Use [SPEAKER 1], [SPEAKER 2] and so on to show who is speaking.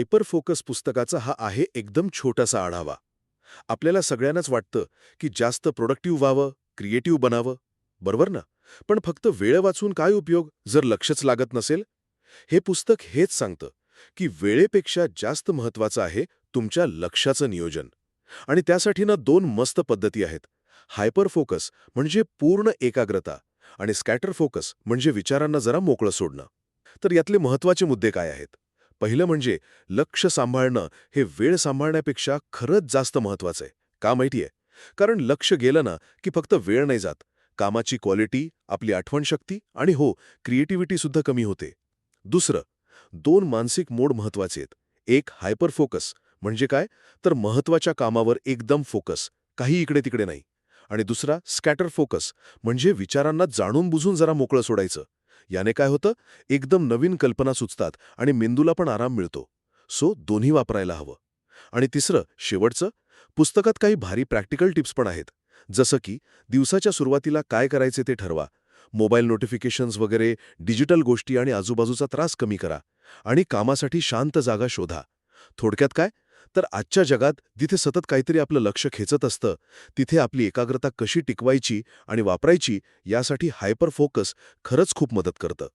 [SPEAKER 1] Hyper focus पुस्तकाचा हा आहे एकदम छोटासा आढावा. आपल्याला सगळ्यांनाच वाटतं की जास्त प्रोडक्टिव्ह व्हावं क्रिएटिव्ह बनावं बरोबर ना? पण फक्त वेळ वाचून काय उपयोग जर लक्षच लागत नसेल? हे पुस्तक हेच सांगतं की वेळेपेक्षा जास्त महत्वाचं आहे तुमच्या लक्षाचं नियोजन. आणि त्यासाठी ना दोन मस्त पद्धती आहेत. हायपर फोकस म्हणजे पूर्ण एकाग्रता आणि स्कॅटर फोकस म्हणजे विचारांना जरा मोकळं सोडणं. तर यातले महत्त्वाचे मुद्दे काय आहेत? पहिलं म्हणजे लक्ष सांभाळणं हे वेळ सांभाळण्यापेक्षा खरंच जास्त महत्वाचं आहे. का माहितीये? कारण लक्ष गेलं ना की फक्त वेळ नाही जात. कामाची क्वालिटी आपली आठवणशक्ती आणि हो क्रिएटिव्हिटी सुद्धा कमी होते. दुसरं दोन मानसिक मोड महत्त्वाचे आहेत. एक हायपर फोकस. म्हणजे काय? तर महत्त्वाच्या कामावर एकदम फोकस. काही इकडे तिकडे नाही. आणि दुसरा स्कॅटर फोकस. म्हणजे विचारांना जाणून बुजून जरा मोकळं सोडायचं. याने काय होतं? एकदम नवीन कल्पना सुचतात आणि मेंदूला पण आराम मिळतो. सो दोन्ही वापरायला हवं. आणि तिसरं शेवटचं पुस्तकात काही भारी प्रॅक्टिकल टिप्स पण आहेत. जसं की दिवसाच्या सुरुवातीला काय करायचे ते ठरवा. मोबाईल नोटिफिकेशन्स वगैरे डिजिटल गोष्टी आणि आजूबाजूचा त्रास कमी करा. आणि कामासाठी शांत जागा शोधा. थोडक्यात काय? तर आजच्या जगात जिथे सतत काहीतरी आपलं लक्ष खेचत असतं तिथे आपली एकाग्रता कशी टिकवायची आणि वापरायची यासाठी हायपर फोकस खरंच खूप मदत करतं.